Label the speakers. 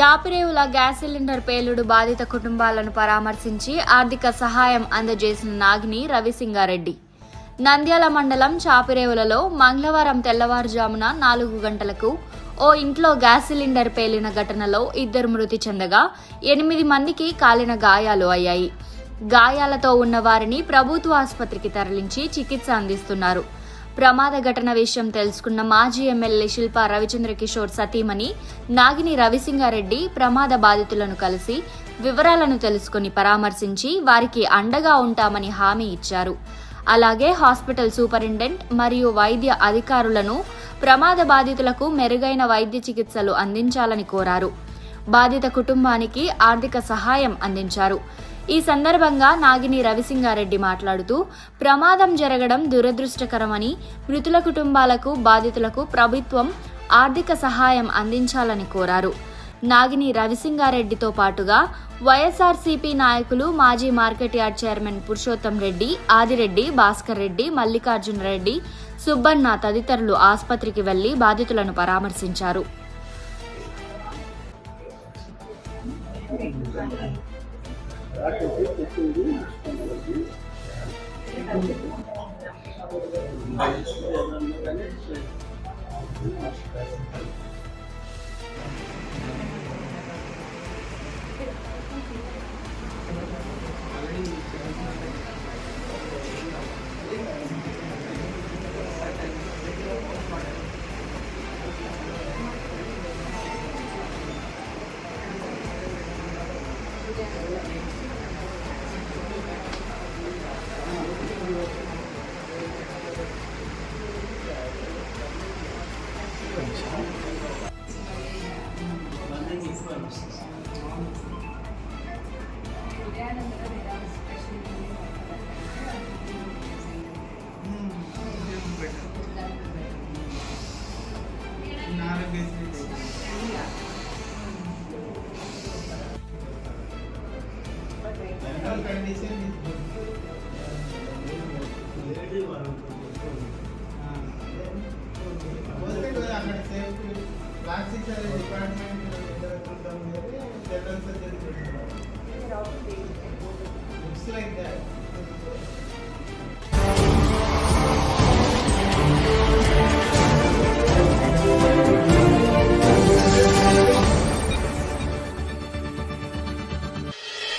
Speaker 1: Chapirevula gas cylinder పేలుడు బాధిత కుటుంబాలను పరామర్శించి ఆర్థిక సహాయం అందజేసిన నాగిని రవిసింగారెడ్డి. నంద్యాల మండలం చాపిరేవులలో మంగళవారం తెల్లవారుజామున నాలుగు గంటలకు ఓ ఇంట్లో గ్యాస్ సిలిండర్ పేలిన ఘటనలో ఇద్దరు మృతి చెందగా ఎనిమిది మందికి కాలిన గాయాలు అయ్యాయి. గాయాలతో ఉన్న వారిని ప్రభుత్వ ఆసుపత్రికి తరలించి చికిత్స అందిస్తున్నారు. ప్రమాద ఘటన విషయం తెలుసుకున్న మాజీ ఎమ్మెల్యే శిల్పా రవిచంద్ర కిషోర్ సతీమణి నాగిని రవిసింగారెడ్డి ప్రమాద బాధితులను కలిసి వివరాలను తెలుసుకుని పరామర్శించి వారికి అండగా ఉంటామని హామీ ఇచ్చారు. అలాగే హాస్పిటల్ సూపరింటెండెంట్ మరియు వైద్య అధికారులను ప్రమాద బాధితులకు మెరుగైన వైద్య చికిత్సలు అందించాలని కోరారు. బాధిత కుటుంబానికి ఆర్థిక సహాయం అందించారు. ఈ సందర్భంగా నాగిని రవిసింగారెడ్డి మాట్లాడుతూ ప్రమాదం జరగడం దురదృష్టకరమని మృతుల కుటుంబాలకు బాధితులకు ప్రభుత్వం ఆర్థిక సహాయం అందించాలని కోరారు. నాగిని రవిసింగారెడ్డితో పాటుగా వైఎస్ఆర్సీపీ నాయకులు మాజీ market yard chairman Purushottam Reddy Adireddy Bhaskar Reddy Mallikarjuna Reddy Subbanna తదితరులు ఆసుపత్రికి వెళ్ళి బాధితులను పరామర్శించారు. Thank you.
Speaker 2: Plastic department surgery. It's like that.